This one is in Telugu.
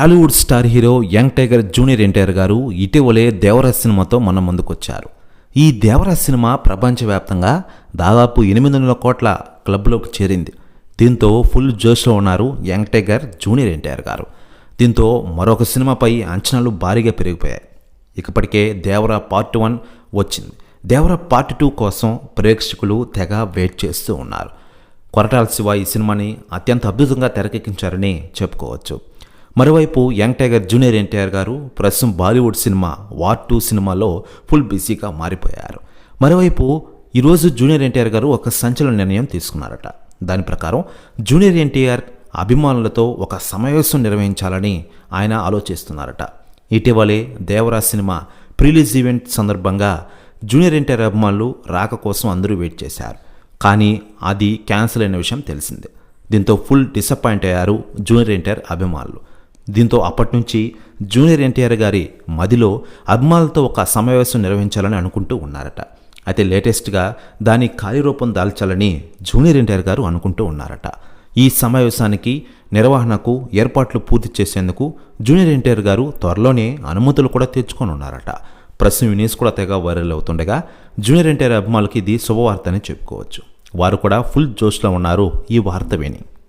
Tollywood star hero young tiger junior NTR గారు ఇటీవలే దేవరాజ్ సినిమాతో మన ముందుకొచ్చారు. ఈ దేవరాజ్ సినిమా ప్రపంచవ్యాప్తంగా దాదాపు ఎనిమిది వందల కోట్ల క్లబ్లోకి చేరింది. దీంతో ఫుల్ జోష్లో ఉన్నారు యంగ్ టైగర్ జూనియర్ ఎన్టీఆర్ గారు. దీంతో మరొక సినిమాపై అంచనాలు భారీగా పెరిగిపోయాయి. ఇకప్పటికే దేవరా పార్ట్ వన్ వచ్చింది. దేవరా పార్ట్ టూ కోసం ప్రేక్షకులు తెగ వెయిట్ చేస్తూ ఉన్నారు. కొరటాల శివ ఈ సినిమాని అత్యంత అద్భుతంగా తెరకెక్కించారని చెప్పుకోవచ్చు. మరోవైపు యంగ్ టైగర్ జూనియర్ ఎన్టీఆర్ గారు ప్రస్తుతం బాలీవుడ్ సినిమా వార్ టూ సినిమాలో ఫుల్ బిజీగా మారిపోయారు. మరోవైపు ఈరోజు జూనియర్ ఎన్టీఆర్ గారు ఒక సంచలన నిర్ణయం తీసుకున్నారట. దాని ప్రకారం జూనియర్ ఎన్టీఆర్ అభిమానులతో ఒక సమావేశం నిర్వహించాలని ఆయన ఆలోచిస్తున్నారట. ఇటీవలే దేవరా సినిమా ప్రీలీజ్ ఈవెంట్ సందర్భంగా జూనియర్ ఎన్టీఆర్ అభిమానులు రాక కోసం అందరూ వెయిట్ చేశారు. కానీ అది క్యాన్సిల్ అయిన విషయం తెలిసిందే. దీంతో ఫుల్ డిసప్పాయింట్ అయ్యారు జూనియర్ ఎన్టీఆర్ అభిమానులు. దీంతో అప్పటినుంచి జూనియర్ ఎన్టీఆర్ గారి మదిలో అభిమానులతో ఒక సమావేశం నిర్వహించాలని అనుకుంటూ ఉన్నారట. అయితే లేటెస్ట్గా దాని ఖాళీ రూపం దాల్చాలని జూనియర్ ఎన్టీఆర్ గారు అనుకుంటూ ఉన్నారట. ఈ సమావేశానికి నిర్వహణకు ఏర్పాట్లు పూర్తి చేసేందుకు జూనియర్ ఎన్టీఆర్ గారు త్వరలోనే అనుమతులు కూడా తెచ్చుకొని ఉన్నారట ప్రస్తుతం ఈ కూడా తెగ వైరల్ అవుతుండగా జూనియర్ ఎన్టీఆర్ అభిమానులకి ఇది శుభవార్త అని చెప్పుకోవచ్చు. వారు కూడా ఫుల్ జోష్లో ఉన్నారు. ఈ వార్త విని